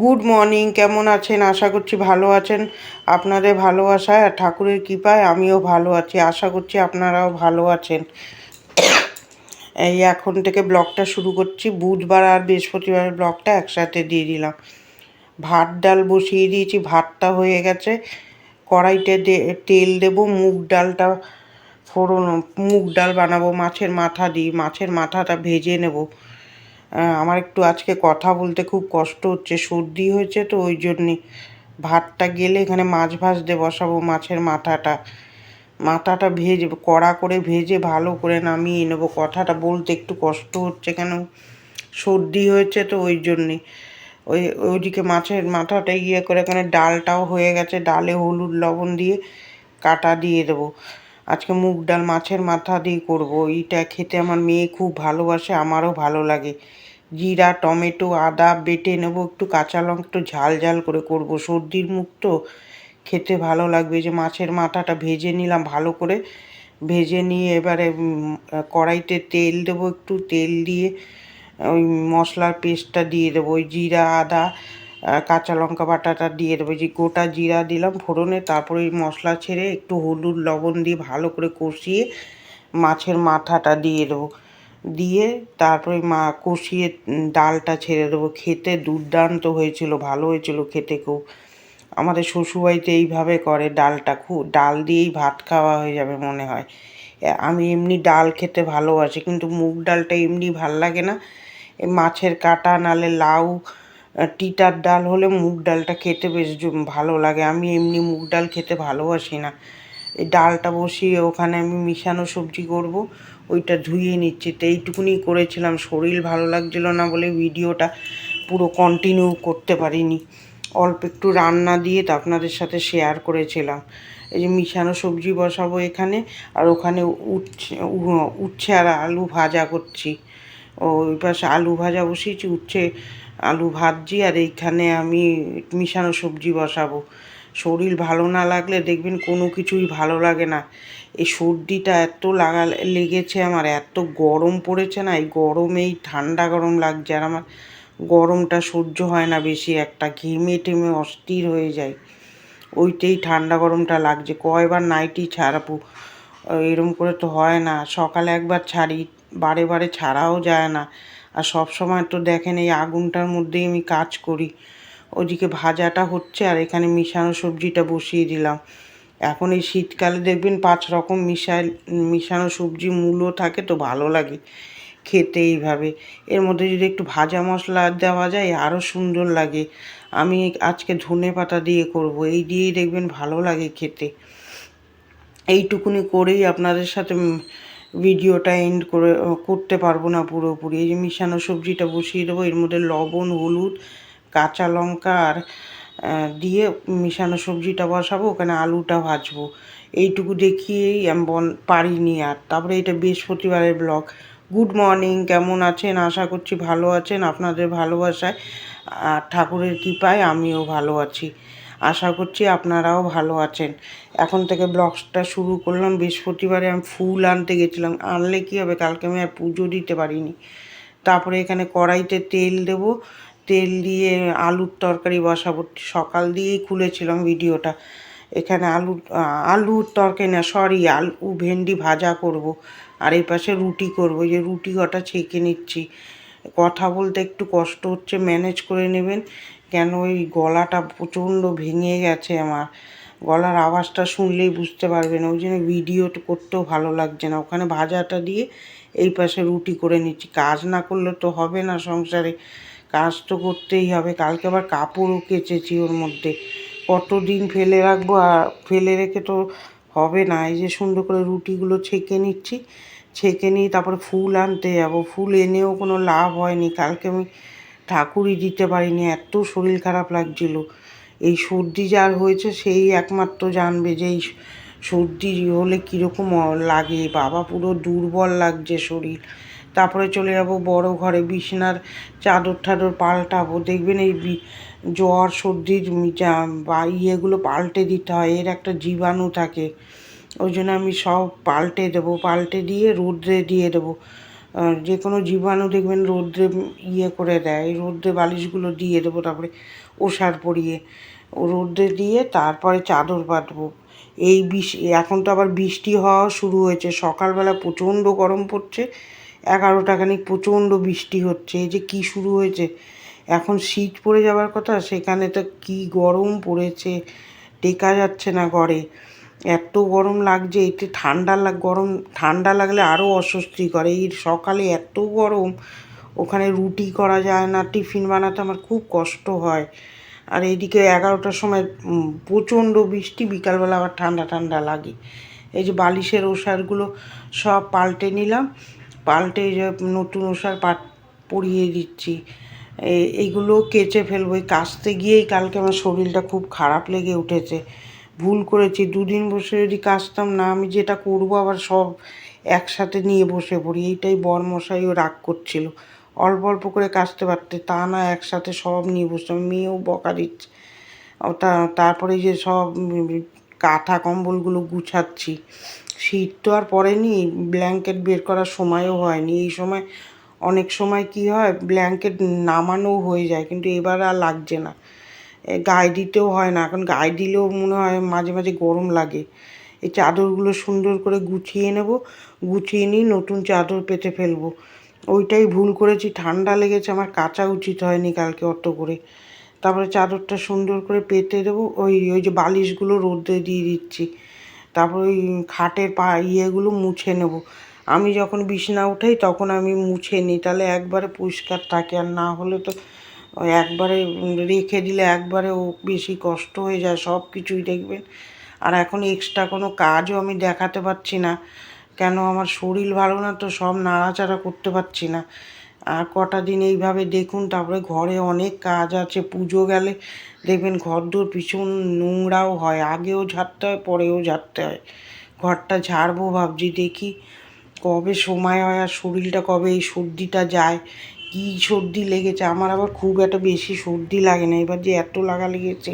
Good morning কেমন আছেন? আশা করছি ভালো আছেন। আপনাদের ভালোবাসায় আর ঠাকুরের কৃপায় আমিও ভালো আছি। আশা করছি আপনারাও ভালো আছেন। এই এখন থেকে ব্লগটা শুরু করছি। বুধবার আর বৃহস্পতিবার ব্লগটা একসাথে দিয়ে দিলাম। ভাত, ডাল বসিয়ে দিয়েছি। ভাতটা হয়ে গেছে। কড়াইতে তেল দেবো, মুগ ডালটা ফোড়ন, মুগ ডাল বানাবো, মাছের মাথা দিই। মাছের মাথাটা ভেজে নেব। আমার একটু আজকে কথা বলতে খুব কষ্ট হচ্ছে, সর্দি হয়েছে তো ওই জন্যে। ভাতটা গেলে এখানে মাছ ভাজতে বসাবো মাছের মাথাটা। মাথাটা ভেজে, কড়া করে ভেজে ভালো করে নামিয়ে নেব। কথাটা বলতে একটু কষ্ট হচ্ছে কেন? সর্দি হয়েছে তো ওই জন্যে। ওই, ওইদিকে মাছের মাথাটা ইয়ে করে এখানে ডালটাও হয়ে গেছে, ডালে হলুদ লবণ দিয়ে কাটা দিয়ে দেবো। আজকে মুগ ডাল মাছের মাথা দিয়ে করব। এইটা খেতে আমার মেয়ে খুব ভালোবাসে, আমারও ভালো লাগে। জিরা, টমেটো, আদা বেটে নেব, একটু কাঁচা লঙ্কা, একটু ঝাল ঝাল করে করব। সর্দির মুখ তো খেতে ভালো লাগবে যে মাছের মাথাটা ভেজে নিলাম ভালো করে। ভেজে নিয়ে এবারে কড়াইতে তেল দেবো, একটু তেল দিয়ে, ওই মশলার পেস্টটা দিয়ে দেবো, ওই জিরা, আদা কাঁচা লঙ্কা বাটাটা দিয়ে দেবো। যে গোটা জিরা দিলাম ফোড়নে, তারপরে ওই মশলা ছেড়ে একটু হলুদ লবণ দিয়ে ভালো করে কষিয়ে মাছের মাথাটা দিয়ে দেবো। দিয়ে তারপরে মা কষিয়ে ডালটা ছেড়ে দেবো। খেতে দুর্দান্ত হয়েছিল, ভালো হয়েছিল খেতে খুব। আমাদের শ্বশুরবাড়িতে এইভাবে করে ডালটা, খুব ডাল দিয়েই ভাত খাওয়া হয়ে যাবে মনে হয়। আমি এমনি ডাল খেতে ভালোবাসি, কিন্তু মুগ ডালটা এমনি ভালো লাগে না। মাছের কাটা, নালে লাউ টিটার ডাল হলে মুগ ডালটা খেতে বেশ ভালো লাগে। আমি এমনি মুগ ডাল খেতে ভালোবাসি না। এই ডালটা বসিয়ে ওখানে আমি মিশানো সবজি করব, ওইটা ধুয়ে নিচ্ছি। তো এইটুকুনি করেছিলাম। শরীর ভালো লাগছিল না বলে ভিডিওটা পুরো কন্টিনিউ করতে পারিনি। অল্প একটু রান্না দিয়ে তো আপনাদের সাথে শেয়ার করেছিলাম। এই যে মিশানো সবজি বসাবো এখানে, আর ওখানে উচ্ছে উচ্ছে আর আলু ভাজা করছি। ওই পাশে আলু ভাজা বসিয়েছি, উচ্ছে আলু ভাজছি আর এইখানে আমি মিশানো সবজি বসাবো। শরীর ভালো না লাগলে দেখবেন কোনো কিছুই ভালো লাগে না। এই সর্দিটা এত লাগা লেগেছে আমার, এত গরম পড়েছে না, এই গরমেই ঠান্ডা গরম লাগছে আর আমার। গরমটা সহ্য হয় না বেশি, একটা ঘেমে টেমে অস্থির হয়ে যায়। ওইটাই ঠান্ডা গরমটা লাগছে, কয়বার নাইটি ছাড়াবো? এরম করে তো হয় না, সকালে একবার ছাড়ি, বারে বারে ছাড়াও যায় না। আর সব সময় তো দেখেন এই আগুনটার মধ্যেই আমি কাজ করি। ওদিকে ভাজাটা হচ্ছে আর এখানে মিশানো সবজিটা বসিয়ে দিলাম। এখন এই শীতকালে দেখবেন পাঁচ রকম মিশাই, মিশানো সবজি মূলো থাকে তো ভালো লাগে খেতে এইভাবে। এর মধ্যে যদি একটু ভাজা মশলা দেওয়া যায় আরও সুন্দর লাগে। আমি আজকে ধনে পাতা দিয়ে করব, এই দিয়েই দেখবেন ভালো লাগে খেতে। এইটুকুনি করেই আপনাদের সাথে ভিডিওটা এন্ড করে করতে পারব না পুরোপুরি। এই যে মিশানো সবজিটা বসিয়ে দেবো, এর মধ্যে লবণ, হলুদ, কাঁচা লঙ্কা আর দিয়ে মিশানো সবজিটা বসাবো, ওখানে আলুটা ভাজবো। এইটুকু দেখিয়েই আমি বন, পারিনি আর। তারপরে এটা বৃহস্পতিবারের ব্লগ গুড মর্নিং কেমন আছেন? আশা করছি ভালো আছেন। আপনাদের ভালোবাসায় আর ঠাকুরের কৃপায় আমিও ভালো আছি। আশা করছি আপনারাও ভালো আছেন। এখন থেকে ব্লগসটা শুরু করলাম। বৃহস্পতিবারে আমি ফুল আনতে গেছিলাম। আনলে কী হবে? কালকে আমি আর পুজো দিতে পারিনি। তারপরে এখানে কড়াইতে তেল দেব। তেল দিয়ে আলুর তরকারি বসাবো। সকাল দিয়েই খুলেছিলাম ভিডিওটা। এখানে আলু আলুর তরকারি না, সরি, আলু ভেন্ডি ভাজা করব। আর এই পাশে রুটি করব। যে রুটি কটা ছেঁকে নিচ্ছি। কথা বলতে একটু কষ্ট হচ্ছে। ম্যানেজ করে নেবেন। কেন ওই গলাটা প্রচণ্ড ভেঙে গেছে আমার? গলার আওয়াজটা শুনলেই বুঝতে পারবেন, ওই জন্য ভিডিও করতেও ভালো লাগছে না। ওখানে ভাজাটা দিয়ে এই পাশে রুটি করে নিচ্ছি। কাজ না করলে তো হবে না সংসারে, কাজ তো করতেই হবে। কালকে আবার কাপড়ও কেচেছি ওর মধ্যে। কতদিন ফেলে রাখব আর ফেলে রেখে তো হবে না। এই যে সুন্দর করে রুটিগুলো ছেঁকে নিচ্ছি, ছেঁকে নিয়ে তারপরে ফুল আনতে যাব। ফুল এনেও কোনো লাভ হয়নি। কালকে আমি ঠাকুরই দিতে পারিনি, এত শরীর খারাপ লাগছিল। এই সর্দি যার হয়েছে সেই একমাত্র জানবে যে এই সর্দি হলে কীরকম লাগে। বাবা পুরো দুর্বল লাগছে শরীর। তারপরে চলে যাব বড় ঘরে, বিছনার চাদর ঠাদর পাল্টাবো। দেখবেন এই জ্বর সর্দির বা ইয়েগুলো পাল্টে দিতে হয়, এর একটা জীবাণু থাকে। ওই জন্য আমি সব পাল্টে দেবো, পাল্টে দিয়ে রোদ্রে দিয়ে দেবো। যে কোনো জীবাণু দেখবেন রোদ্রে ইয়ে করে দেয়। রোদ্রে বালিশগুলো দিয়ে দেবো, তারপরে ওষার পরিয়ে। রোদ্রে দিয়ে তারপরে চাদর পাতবো এই বিষ এখন তো আবার বৃষ্টি হওয়া শুরু হয়েছে। সকালবেলা প্রচণ্ড গরম পড়ছে এগারোটা খানিক প্রচণ্ড বৃষ্টি হচ্ছে। এই যে কী শুরু হয়েছে? এখন শীত পড়ে যাওয়ার কথা, সেখানে তো কী গরম পড়েছে, টেকা যাচ্ছে না ঘরে। এত গরম লাগছে, এতে ঠান্ডা লাগ, গরম, ঠান্ডা লাগলে আরও অস্বস্তি করে এই সকালে এত গরম, ওখানে রুটি করা যায় না, টিফিন বানাতে আমার খুব কষ্ট হয়। আর এইদিকে এগারোটার সময় প্রচণ্ড বৃষ্টি, বিকালবেলা আবার ঠান্ডা ঠান্ডা লাগে। এই যে বালিশের ওষারগুলো সব পাল্টে নিলাম, পাল্টে নতুন ওষার পাট পরিয়ে দিচ্ছি। এইগুলো কেচে ফেলব কাচতে গিয়েই কালকে আমার শরীরটা খুব খারাপ লেগে উঠেছে। ভুল করেছি, দুদিন বসে যদি কাচতাম না, আমি যেটা করব আবার সব একসাথে নিয়ে বসে পড়ি। এইটাই বরমশাইও রাগ করছিল। অল্প অল্প করে কাচতে পারতে, তা না একসাথে সব নিয়ে বসতাম। মেয়েও বকা দিচ্ছে। তা, তারপরে যে সব কাঁথা কম্বলগুলো গুছাচ্ছি, শীত তো আর পড়েনি, ব্ল্যাঙ্কেট বের করার সময়ও হয়নি। এই সময় অনেক সময় কি হয়, ব্ল্যাঙ্কেট নামানোও হয়ে যায়, কিন্তু এবার আর লাগছে না। গায়ে দিতেও হয় না। এখন গায়ে দিলেও মনে হয় মাঝে মাঝে গরম লাগে। এই চাদরগুলো সুন্দর করে গুছিয়ে নেব। গুছিয়ে নিয়ে নতুন চাদর পেতে ফেলব। ওইটাই ভুল করেছি। ঠান্ডা লেগেছে। আমার কাচা উচিত হয়নি কালকে অত করে। তারপরে চাদরটা সুন্দর করে পেতে দেবো। ওই ওই যে বালিশগুলো রোদে দিয়ে দিচ্ছি। তারপর ওই খাটের পা, ইয়েগুলো মুছে নেব। আমি যখন বিছনা উঠাই তখন আমি মুছে নিই। তাহলে একবারে পরিষ্কার থাকে। আর না হলে তো একবারে রেখে দিলে একবারে ও বেশি কষ্ট হয়ে যায়, সব কিছুই দেখবেন। আর এখন এক্সট্রা কোনো কাজও আমি দেখাতে পারছি না। কেন আমার শরীর ভালো না তো সব নাড়াচাড়া করতে পারছি না। আর কটা দিন এইভাবে দেখুন, তারপরে ঘরে অনেক কাজ আছে, পুজো গেলে দেখবেন ঘর দোর ভীষণ নোংরাও হয়, আগেও ঝাড়তে হয়, পরেও ঝাড়তে হয়। ঘরটা ঝাড়বো ভাবছি, দেখি কবে সময় হয় আর শরীরটা কবে এই সর্দিটা যায় কী সর্দি লেগেছে? আমার আবার খুব একটা বেশি সর্দি লাগে না। এবার যে এত লাগা লেগেছে,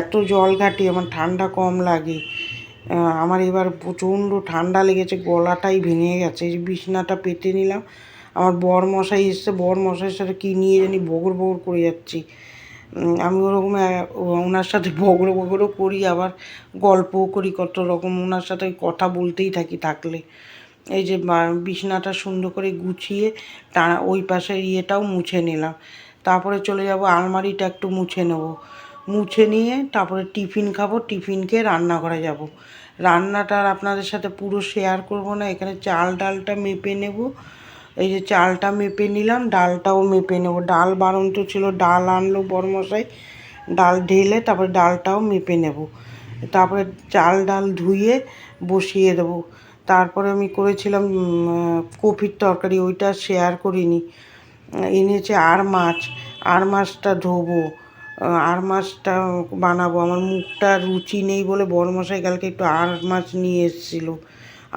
এত জল ঘাটি, আমার ঠান্ডা কম লাগে। আমার এবার প্রচণ্ড ঠান্ডা লেগেছে, গলাটাই ভেঙে গেছে। যে বিছনাটা পেতে নিলাম, আমার বর মশাই এসছে বর মশাইয়ের সাথে কী নিয়ে জানি বগর বগর করে যাচ্ছি। আমি ওরকম ওনার সাথে বগর বগরও করি, আবার গল্পও করি কত রকম। ওনার সাথে কথা বলতেই থাকি থাকলে। এই যে বিছনাটা সুন্দর করে গুছিয়ে টানা ওই পাশের ইয়েটাও মুছে নিলাম। তারপরে চলে যাব, আলমারিটা একটু মুছে নেব। মুছে নিয়ে তারপরে টিফিন খাব, টিফিন খেয়ে রান্না করে যাব। রান্নাটা আর আপনাদের সাথে পুরো শেয়ার করব না, এখানে চাল ডালটা মেপে নেব। এই যে চালটা মেপে নিলাম, ডালটাও মেপে নেব। ডাল বারন্ত ছিল, ডাল আনলো বড়মশাই ডাল ঢেলে তারপরে ডালটাও মেপে নেব। তারপরে চাল ডাল ধুয়ে বসিয়ে দেবো। তারপরে আমি করেছিলাম কপির তরকারি, ওইটা শেয়ার করিনি। এনেছে আর মাছ, আর মাছটা ধোবো আর মাছটা বানাবো। আমার মুখটা রুচি নেই বলে বড়মশাই কালকে একটু আর মাছ নিয়ে এসেছিল।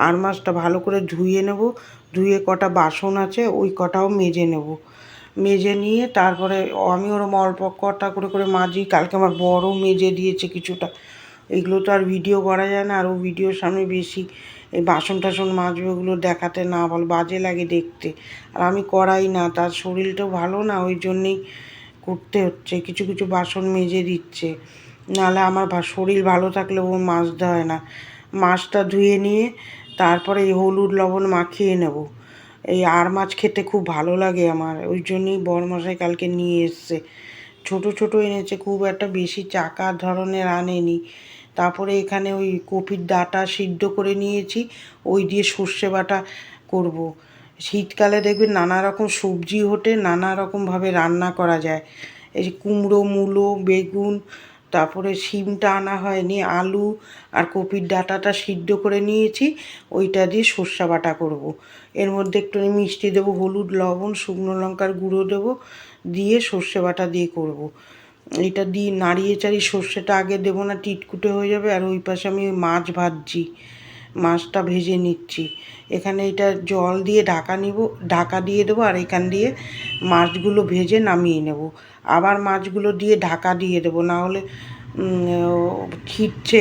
আর মাছটা ভালো করে ধুয়ে নেব, ধুয়ে কটা বাসন আছে, ওই কটাও মেজে নেব। মেজে নিয়ে তারপরে আমি ওরম অল্প কটা করে করে মাজি, কালকে আমার বড় মেজে দিয়েছে কিছুটা। এগুলো তো আর ভিডিও করা যায় না আর ও ভিডিওর সামনে বেশি এই বাসন টাসন মাজবে ওগুলো দেখাতে না বল বাজে লাগে দেখতে। আর আমি করাই না, তার শরীরটাও ভালো না, ওই জন্যেই করতে হচ্ছে, কিছু কিছু বাসন মেজে দিচ্ছে। নাহলে আমার শরীর ভালো থাকলে ও মাজতে হয় না। মাছটা ধুয়ে নিয়ে তারপরে এই হলুদ লবণ মাখিয়ে নেব। এই আর মাছ খেতে খুব ভালো লাগে আমার, ওই জন্যই বরমশাই কালকে নিয়ে এসছে। ছোট ছোট এনেছে, খুব একটা বেশি চাকা ধরনের আনেনি। তারপরে এখানে ওই কপির ডাঁটা সিদ্ধ করে নিয়েছি, ওই দিয়ে সর্ষে বাটা করব। শীতকালে দেখবেন নানা রকম সবজি ওঠে, নানা রকমভাবে রান্না করা যায় এই কুমড়ো, মূলো, বেগুন, তারপরে শিমটা আনা হয়নি, আলু আর কপির ডাঁটাটা সিদ্ধ করে নিয়েছি, ওইটা দিয়ে সর্ষে বাটা করব। এর মধ্যে একটু মিষ্টি দেবো, হলুদ, লবণ, শুকনো লঙ্কার গুঁড়ো দেবো, দিয়ে সর্ষে বাটা দিয়ে করব। এটা দিয়ে নাড়িয়ে চাড়িয়ে সর্ষেটা আগে দেবো না, টিটকুটে হয়ে যাবে। আর ওই পাশে আমি মাছ ভাজছি, মাছটা ভেজে নিচ্ছি। এখানে এটা জল দিয়ে ঢাকা নিব, ঢাকা দিয়ে দেবো আর এখান দিয়ে মাছগুলো ভেজে নামিয়ে নেব। আবার মাছগুলো দিয়ে ঢাকা দিয়ে দেবো না হলে ও, ছিটছে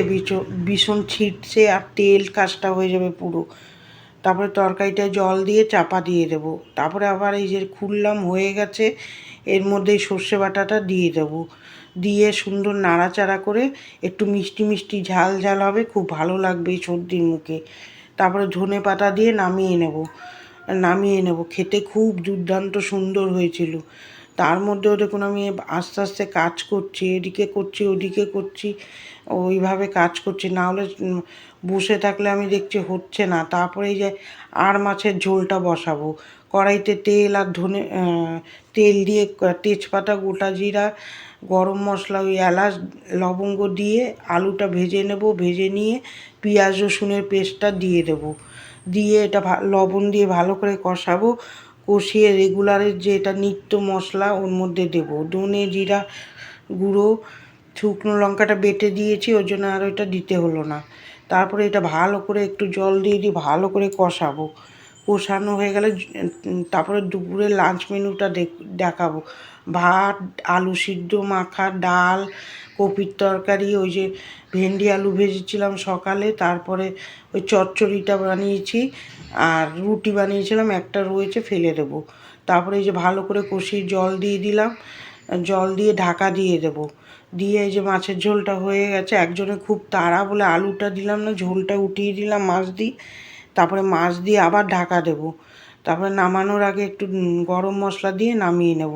ভীষণ ছিটছে আর তেল কাজটা হয়ে যাবে পুরো। তারপরে তরকারিটায় জল দিয়ে চাপা দিয়ে দেবো। তারপরে আবার এই যে খুললাম, হয়ে গেছে। এর মধ্যে সর্ষে বাটাটা দিয়ে দেবো। দিয়ে সুন্দর নাড়াচাড়া করে একটু মিষ্টি মিষ্টি ঝাল ঝাল হবে, খুব ভালো লাগবে এই সর্দির মুখে। তারপরে ধনে পাতা দিয়ে নামিয়ে নেব। নামিয়ে নেব। খেতে খুব দুর্দান্ত সুন্দর হয়েছিল। তার মধ্যেও দেখুন আমি আস্তে আস্তে কাজ করছি, এদিকে করছি, ওদিকে করছি, ওইভাবে কাজ করছি। না হলে বসে থাকলে আমি দেখছি হচ্ছে না। তারপরে যে আর মাছের ঝোলটা বসাবো। কড়াইতে তেল আর ধনে তেল দিয়ে তেজপাতা, গোটা জিরা, গরম মশলা, ওই এলাচ, লবঙ্গ দিয়ে আলুটা ভেজে নেব, ভেজে নিয়ে পেঁয়াজ, রসুনের পেস্টটা দিয়ে দেব। দিয়ে এটা লবণ দিয়ে ভালো করে কষাবো। কষিয়ে রেগুলারের যে এটা নিত্য মশলা ওর মধ্যে দেবো। ধনে জিরা গুঁড়ো, শুকনো লঙ্কাটা বেটে দিয়েছি, ওর জন্য আর ওইটা দিতে হলো না। তারপরে এটা ভালো করে একটু জল দিয়ে দিয়ে ভালো করে কষাবো। কষানো হয়ে গেলে তারপরে দুপুরে লাঞ্চ মেনুটা দেখাবো। ভাত, আলু সিদ্ধ, মাখা, ডাল, কপির তরকারি, ওই যে ভেন্ডি, আলু ভেজেছিলাম সকালে, তারপরে ওই চচ্চড়িটা বানিয়েছি, আর রুটি বানিয়েছিলাম, একটা রয়েছে, ফেলে দেবো। তারপরে এই যে ভালো করে কষিয়ে জল দিয়ে দিলাম, জল দিয়ে ঢাকা দিয়ে দেবো। দিয়ে এই যে মাছের ঝোলটা হয়ে গেছে, একজনে খুব তাড়া বলে আলুটা দিলাম না, ঝোলটা উঠিয়ে দিলাম মাছ দিয়ে। তারপরে মাছ দিয়ে আবার ঢাকা দেবো। তারপরে নামানোর আগে একটু গরম মশলা দিয়ে নামিয়ে নেব।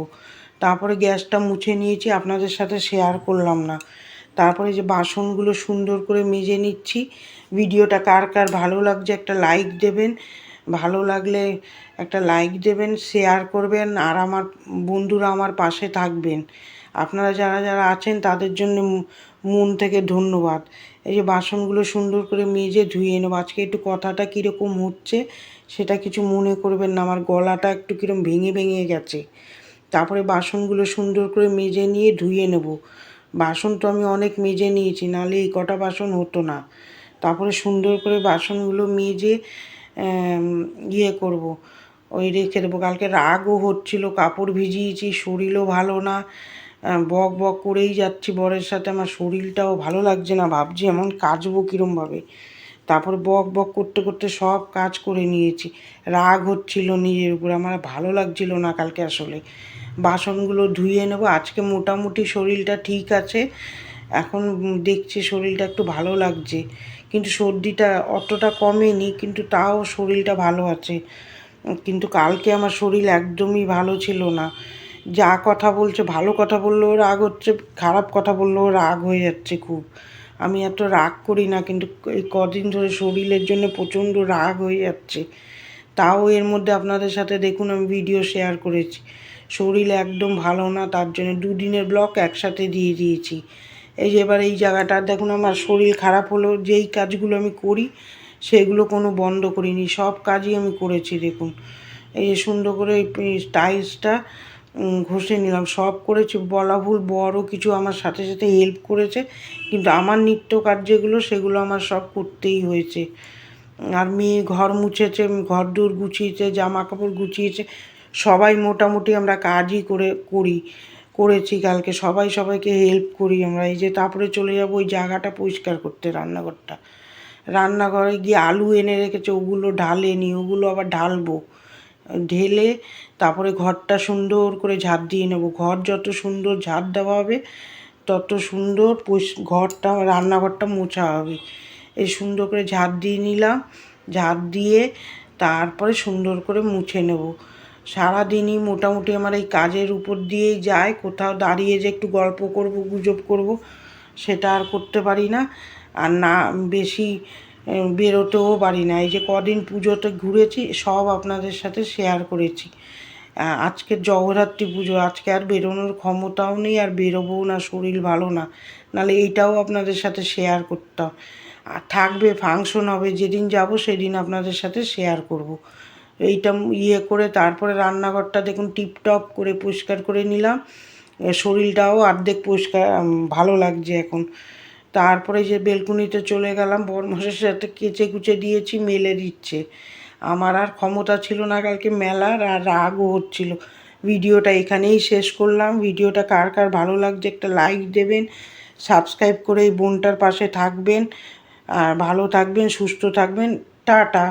তারপরে গ্যাসটা মুছে নিয়েছি, আপনাদের সাথে শেয়ার করলাম না। তারপরে যে বাসনগুলো সুন্দর করে মেজে নিচ্ছি। ভিডিওটা কার কার ভালো লাগছে একটা লাইক দেবেন। ভালো লাগলে একটা লাইক দেবেন শেয়ার করবেন, আর আমার বন্ধুরা আমার পাশে থাকবেন। আপনারা যারা যারা আছেন, তাদের জন্য মন থেকে ধন্যবাদ। এই যে বাসনগুলো সুন্দর করে মেজে ধুয়ে নেব। আজকে একটু কথাটা কীরকম হচ্ছে সেটা কিছু মনে করবেন না, আমার গলাটা একটু কীরকম ভেঙে ভেঙে গেছে। তারপরে বাসনগুলো সুন্দর করে মেজে নিয়ে ধুয়ে নেব। বাসন তো আমি অনেক মেজে নিয়েছি, নাহলে এই কটা বাসন হতো না। তারপরে সুন্দর করে বাসনগুলো মেজে ইয়ে করব, ওই রেখে দেবো। কালকে রাগও হচ্ছিল, কাপড় ভিজিয়েছি, শরীরও ভালো না। বক বক করেই যাচ্ছি বরের সাথে। আমার শরীরটাও ভালো লাগছে না, ভাবছি এমন কাজবো কীরমভাবে। তারপর বক বক করতে করতে সব কাজ করে নিয়েছি। রাগ হচ্ছিল নিজের উপর, আমার ভালো লাগছিল না কালকে আসলে। বাসনগুলো ধুয়ে নেব, আজকে মোটামুটি শরীরটা ঠিক আছে। এখন দেখছি শরীরটা একটু ভালো লাগছে। কিন্তু সর্দিটা অতটা কমেনি, কিন্তু তাও শরীরটা ভালো আছে। কিন্তু কালকে আমার শরীর একদমই ভালো ছিল না। যা কথা বলছে, ভালো কথা বললেও রাগ হচ্ছে, খারাপ কথা বললেও রাগ হয়ে যাচ্ছে খুব। আমি এত রাগ করি না, কিন্তু এই কদিন ধরে শরীরের জন্য প্রচণ্ড রাগ হয়ে যাচ্ছে। তাও এর মধ্যে আপনাদের সাথে দেখুন, আমি ভিডিও শেয়ার করেছি। শরীর একদম ভালো না, তার জন্য দুদিনের ব্লক একসাথে দিয়ে দিয়েছি। এই যে এবার এই জায়গাটা, দেখুন আমার শরীর খারাপ হলো, যেই কাজগুলো আমি করি, সেগুলো কোনো বন্ধ করিনি, সব কাজই আমি করেছি, দেখুন। এই যে সুন্দর করে এই টাইলসটা ঘষে নিলাম। সব করেছি, বলা ভুল বড়ও কিছু আমার সাথে সাথে হেল্প করেছে, কিন্তু আমার নিত্য কার্যগুলো সেগুলো আমার সব করতেই হয়েছে। আর মেয়ে ঘর মুছেছে, ঘর দূর গুছিয়েছে, জামা কাপড় গুছিয়েছে, সবাই মোটামুটি আমরা কাজই করে, করি, করেছি কালকে। সবাই সবাইকে হেল্প করি আমরা। এই যে তারপরে চলে যাব ওই জায়গাটা পরিষ্কার করতে, রান্নাঘরটা। রান্নাঘরে গিয়ে আলু এনে রেখেছে, ওগুলো ঢালেনি, ওগুলো আবার ঢালবো। ঢেলে তারপরে ঘরটা সুন্দর করে ঝাঁপ দিয়ে নেব। ঘর যত সুন্দর ঝাঁপ দেওয়া হবে, তত সুন্দর ঘরটা, রান্নাঘরটা মোছা হবে। এই সুন্দর করে ঝাঁপ দিয়ে নিলাম। ঝাঁপ দিয়ে তারপরে সুন্দর করে মুছে নেব। সারাদিনই মোটামুটি আমার এই কাজের উপর দিয়েই যায়। কোথাও দাঁড়িয়ে যে একটু গল্প করব, গুজব করব, সেটা আর করতে পারি না। আর না, বেশি বেরোতেও পারি না। এই যে কদিন পুজোতে ঘুরেছি, সব আপনাদের সাথে শেয়ার করেছি। আজকে জগদ্ধাত্রী পুজো, আজকে আর বেরোনোর ক্ষমতাও নেই, আর বেরোবও না, শরীর ভালো না। নাহলে এইটাও আপনাদের সাথে শেয়ার করতাম। আর থাকবে ফাংশন হবে, যেদিন যাব সেদিন আপনাদের সাথে শেয়ার করব। এইটা ইয়ে করে তারপরে রান্নাঘরটা দেখুন টিপটপ করে পরিষ্কার করে নিলাম। শরীরটাও অর্ধেক পরিষ্কার ভালো লাগছে এখন। তারপরে যে বেলকুনিতে চলে গেলাম বরমাসের সাথে কেচে কুচে দিয়েছি, মেলে দিচ্ছে। আমার আর ক্ষমতা ছিল না কালকে মেলার, আর রাগও হচ্ছিল। ভিডিওটা এখানেই শেষ করলাম। ভিডিওটা কার কার ভালো লাগছে একটা লাইক দেবেন সাবস্ক্রাইব করে এই বোনটার পাশে থাকবেন। আর ভালো থাকবেন, সুস্থ থাকবেন। টাটা।